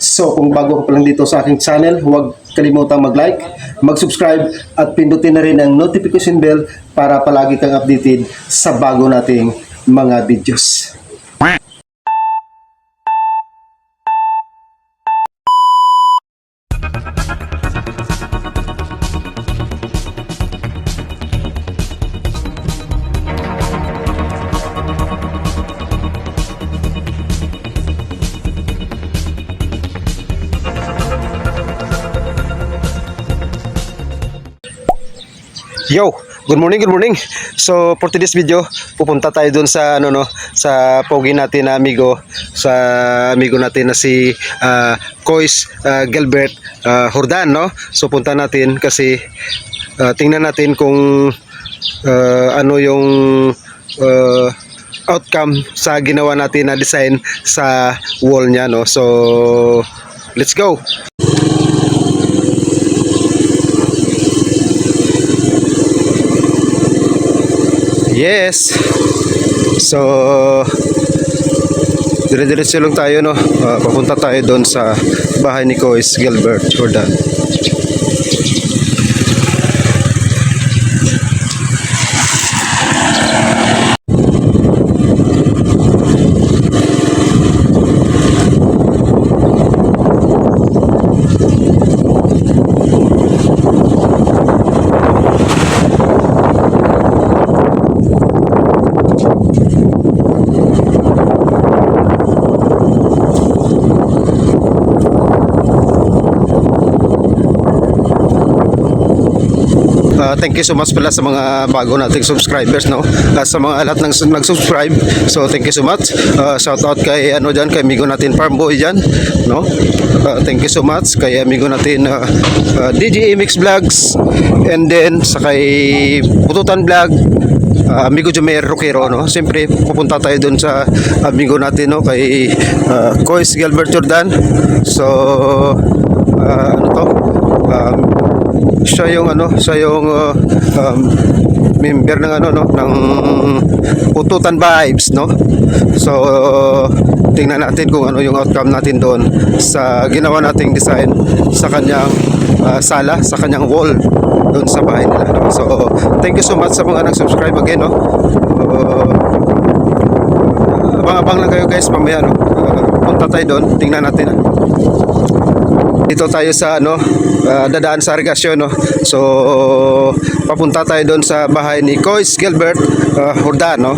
So kung bago ka pa lang dito sa aking channel, huwag kalimutang mag-like, mag-subscribe at pindutin na rin ang notification bell para palagi kang updated sa bago nating mga videos. Yo, good morning, good morning. So for today's video, pupunta tayo dun sa ano no, sa pogi natin na amigo, sa amigo natin na si ah, Kois ah, Gilbert ah, Hordan no. So punta natin kasi ah, tingnan natin kung ah, ano yung ah, outcome sa ginawa natin na design sa wall niya no. So let's go. Yes. So dire-diretso lang tayo no. Ah, papunta tayo doon sa bahay ni Kois Gilbert Jordan. Ah, thank you so much pala sa mga bago nating subscribers no. Ah, sa mga lahat ng nag-subscribe. So thank you so much. Ah, shout out kay ano diyan kay amigo natin Farm Boy diyan, no. Ah, thank you so much kay amigo natin ah, ah, DJ Mix Vlogs and then sa kay Pututan Vlog Ah, amigo Jumer Roquero no. Siyempre pupunta tayo doon sa amigo natin no kay uh, Kois Gilbert Jordan. So ah, ano to? Um, siya yung ano, siya yung uh, um, member ng ano no ng Pututan Vibes no. So tingnan natin kung ano yung outcome natin doon sa ginawa nating design sa kanyang uh, sala, sa kanyang wall doon sa bahay nila. No? So thank you so much sa mga nag-subscribe again no. Uh, abang-abang lang kayo guys mamaya no. Uh, punta tayo doon, tingnan natin. ah. Dito tayo sa ano, ah, dadaan sa Argasyon no. So papunta tayo doon sa bahay ni Kois Gilbert uh, Hordan no.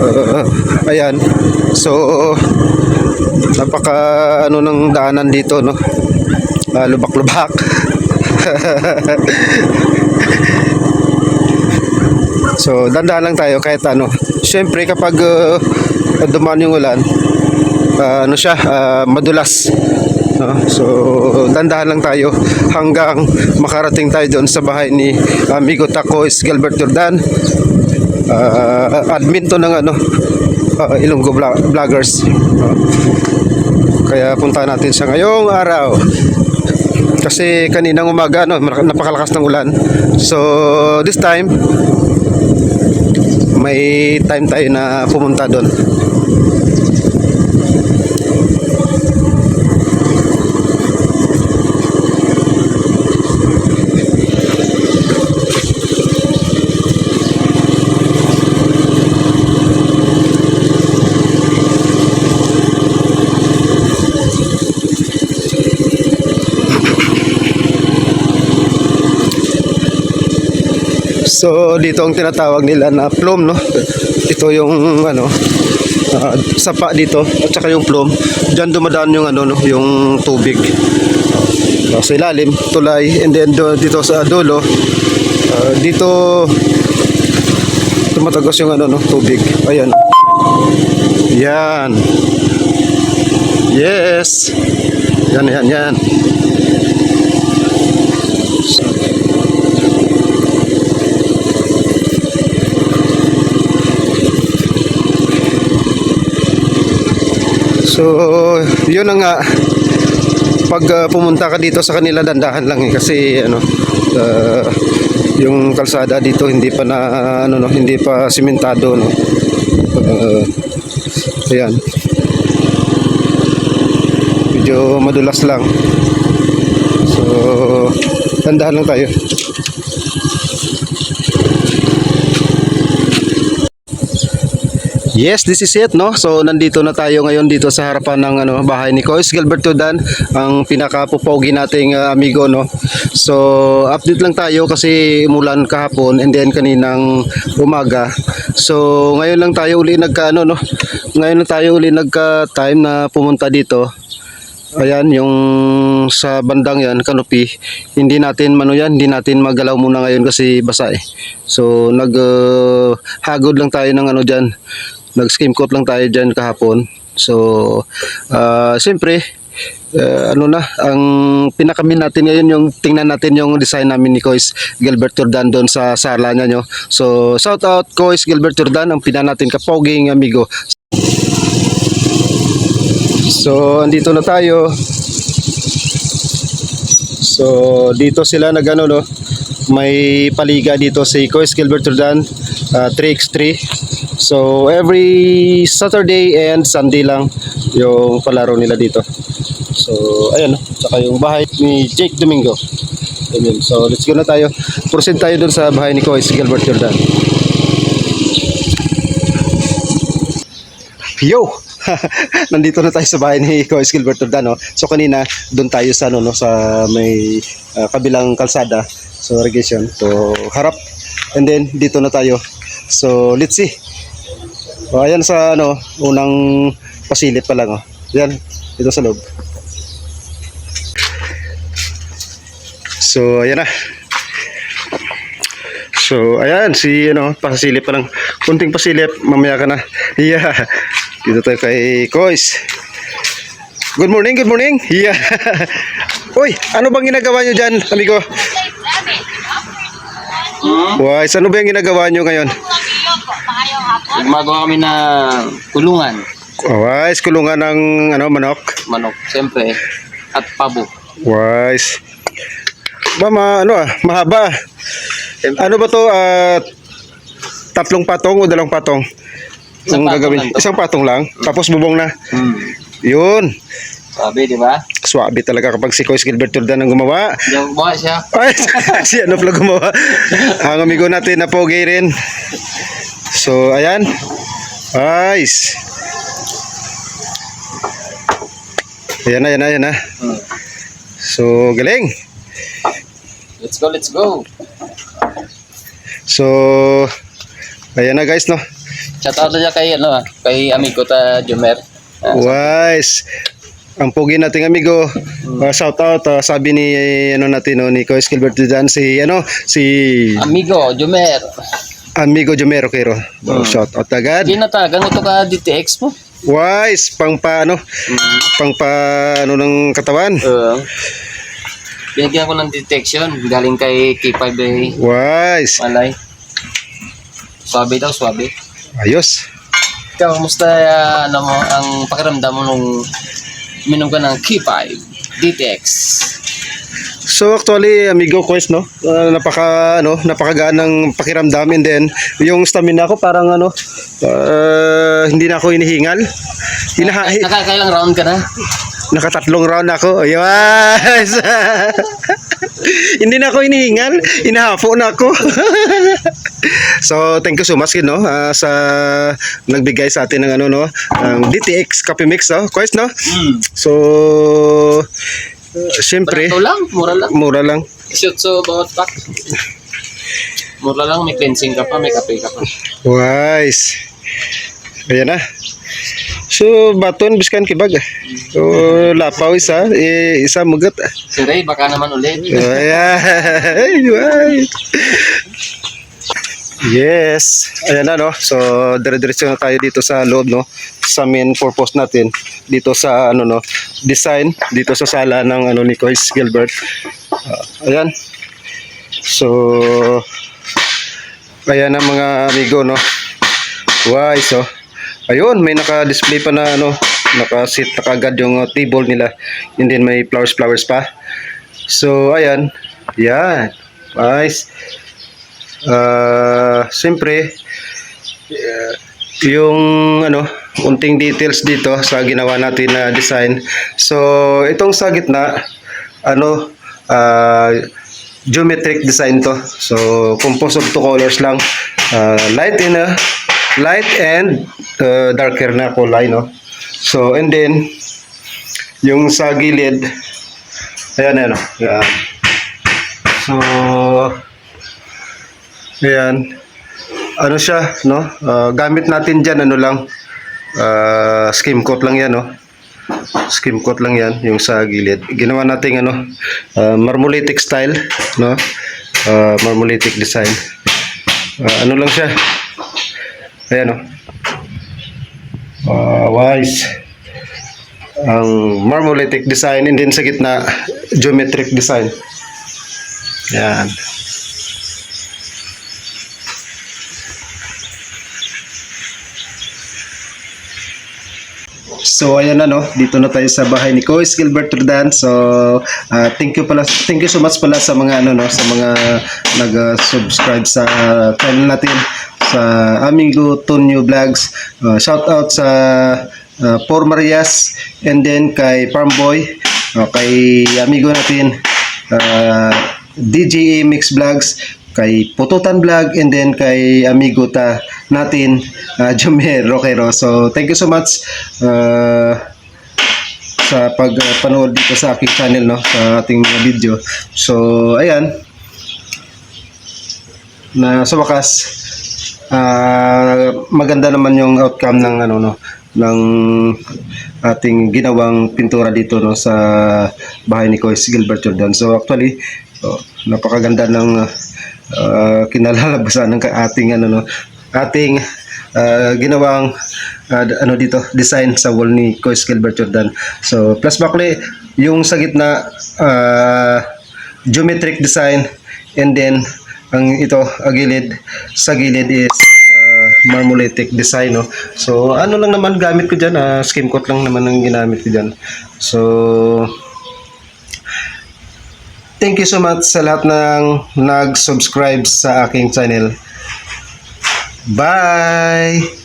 Ah, ayan. So napaka ano ng daanan dito no. Ah, lubak-lubak. so dandahan lang tayo kahit ano. Siyempre kapag uh, dumaan yung ulan, ah, ano siya, ah, madulas. No? So, dandahan lang tayo hanggang makarating tayo doon sa bahay ni amigo Tacois Gilbert Jordan. Ah, admin to ng ano, ah, Ilonggo Vlog- Vloggers. Ah, kaya punta natin siya ngayong araw. Kasi kaninang umaga no, napakalakas ng ulan. So, this time may time tayo na pumunta doon. So dito ang tinatawag nila na plum no. Ito yung ano ah, sapa dito at saka yung plum. Diyan dumadaan yung ano no, yung tubig. So, sa ilalim, tulay and then do, dito sa dulo ah, dito tumatagos yung ano no, tubig. Ayan. Yan. Yes. Yan yan yan. So, yun na nga pag uh, pumunta ka dito sa kanila dandahan lang eh kasi ano uh, yung kalsada dito hindi pa na ano no hindi pa simentado no. Uh, ayan. Medyo madulas lang. So, tandahan lang tayo. Yes, this is it, no? So, nandito na tayo ngayon dito sa harapan ng ano, bahay ni Cois Gilberto Dan, ang pinaka-pupogi nating uh, amigo, no? So, update lang tayo kasi umulan kahapon and then kaninang umaga. So, ngayon lang tayo uli nagka, ano, no? Ngayon lang tayo uli nagka-time na pumunta dito. Ayan, yung sa bandang yan, kanopi, hindi natin mano yan, hindi natin magalaw muna ngayon kasi basa eh. So, nag uh, lang tayo ng ano dyan, nag skim coat lang tayo dyan kahapon. So, uh, siyempre, uh, ano na, ang pinakamin natin ngayon yung tingnan natin yung design namin ni Kois Gilbert Turdan doon sa sala niya nyo. So, shout out Kois Gilbert Turdan, ang pina natin kapoging amigo. So, andito na tayo. So, dito sila nagano no. May paliga dito si Cois Gilbert Turdan, uh, 3x3. So, every Saturday and Sunday lang yung palaro nila dito. So, ayan. Saka yung bahay ni Jake Domingo. Ayan. So, let's go na tayo. Proceed tayo dun sa bahay ni Cois Gilbert Turdan. Yo! Nandito na tayo sa bahay ni Coach Gilbert Tordano. So kanina doon tayo sa ano no sa may ah, kabilang kalsada so irrigation. So harap and then dito na tayo. So let's see. O, ayan sa ano unang pasilip pa lang oh. Yan dito sa loob. So ayan na. So, ayan, si, ano, pasilip pa lang. Kunting pasilip, mamaya ka na. Yeah. Dito tayo kay Kois. Good morning, good morning. Yeah. Uy, ano bang ginagawa nyo dyan, amigo? Wais, ano ba yung ginagawa nyo ngayon? Gumagawa kami ng kulungan, Wais, kulungan ng ano, manok. manok, siyempre, at pabo. Wise. Ba, ma, ano ah, mahaba. Ano ba to? ah, tatlong patong o dalawang patong? Isang Ang patong gagawin? lang to. Isang patong lang. Tapos bubong na. Hmm. Yun. Sabi, di ba? Swabe talaga kapag si Coach Gilbert Turdan ang gumawa. Diyan gumawa siya. Ay, si ano pala gumawa. Ang amigo natin na pogi rin. So, ayan. Nice. Ayan na, ayan na, ayan na. Hmm. So, galing. Let's go, let's go. So, ayan na guys, no? Shout out na kay, ano, ah, kay amigo ta Jumer. Ah, Wise. Ang pogi nating amigo, uh, shout out, uh, sabi ni ano natin no, ni Coach Gilbert Turdan si ano si amigo, Jumer. Amigo Jomero Quero. Oh, shout out agad. Hindi na ta, ganito ka DTX mo. Wise, pang pa ano, Hmm. pang pa ano ng katawan. Uh, binigyan ko ng detection. Galing kay K5 eh. Wise. Malay. Swabe daw, swabe. Ayos. Ikaw, musta ah, ano mo, ang pakiramdam mo nung minom ka ng K5 DTX? So actually, amigo quest no, uh, napaka ano, napakagaan ng pakiramdam and then yung stamina ko parang ano, uh, hindi na ako hinihingal. Hinaha, hi- Nakakailang round ka na? nakatatlong round ako. Ayos. hindi na ako hinihingal, inahapo na ako. so, thank you so much no ah, sa nagbigay sa atin ng ano no, ng DTX Coffee Mix no, quest no. Hmm. So, uh, siyempre, Barato lang, mura lang. mura lang. Shoot so bawat pack. Mura lang, may cleansing ka pa, may kape ka pa. Wise. Ayan na. So, baton, biskan kibag. So, lapaw isa, eh, isa mugat. Si Ray, baka naman ulit. Ayan. Right. Yes. Ayan na, no? So, dire-diretso na tayo dito sa loob, no? Sa main purpose natin. Dito sa, ano, no? Design. Dito sa sala ng, ano, ni Cois Gilbert. Ah, ayan. So, ayan na mga amigo, no? Wise, oh. Ayun, may naka-display pa na, ano, naka-sit na kagad yung uh, table nila. And then may flowers-flowers pa. So, ayan. Yan. Nice. Ah, siyempre, eh, yung ano, unting details dito sa ginawa natin na design. So, itong sa gitna, ano, ah, geometric design to. So, composed of two colors lang. Ah, light and ah, light and ah, darker na kulay, no? So, and then, yung sa gilid, ayan, ayan, ayan. So, ayan. Ano siya, no? Ah, gamit natin dyan, ano lang, ah, skim coat lang yan, no? Skim coat lang yan, yung sa gilid. Ginawa natin, ano, ah, marmoletic style, no? Ah, marmoletic design. Ah, ano lang siya? Ayan, no? Ah, wise. Ang marmoletic design and then sa gitna, geometric design. Yan. So ayan na no, dito na tayo sa bahay ni Coach Gilbert Rodan. So ah, thank you pala, thank you so much pala sa mga ano no, sa mga nag-subscribe sa channel natin sa Amigo Tonyo Vlogs. Ah, shout out sa uh, Por Marias and then kay Farmboy, ah, kay amigo natin uh, DJA Mix Vlogs, kay Pututan Vlog, and then kay amigo ta natin, uh, Jomer Roquero. So, thank you so much uh, sa pagpanood dito sa aking channel, no, sa ating video. So, ayan, na sa wakas, ah, maganda naman yung outcome ng ano no ng ating ginawang pintura dito no sa bahay ni Coach Gilbert Jordan. So actually, oh, napakaganda ng ah, kinalalabasan ng ating ano no ating ah, ginawang ah, ano dito design sa wall ni Coach Gilbert Jordan. So plus backli yung sa gitna ah, geometric design and then ang ito agilid sa gilid is uh, marmoletic design no so ano lang naman gamit ko diyan uh, skim coat lang naman ang ginamit ko diyan so thank you so much sa lahat ng nag-subscribe sa aking channel. Bye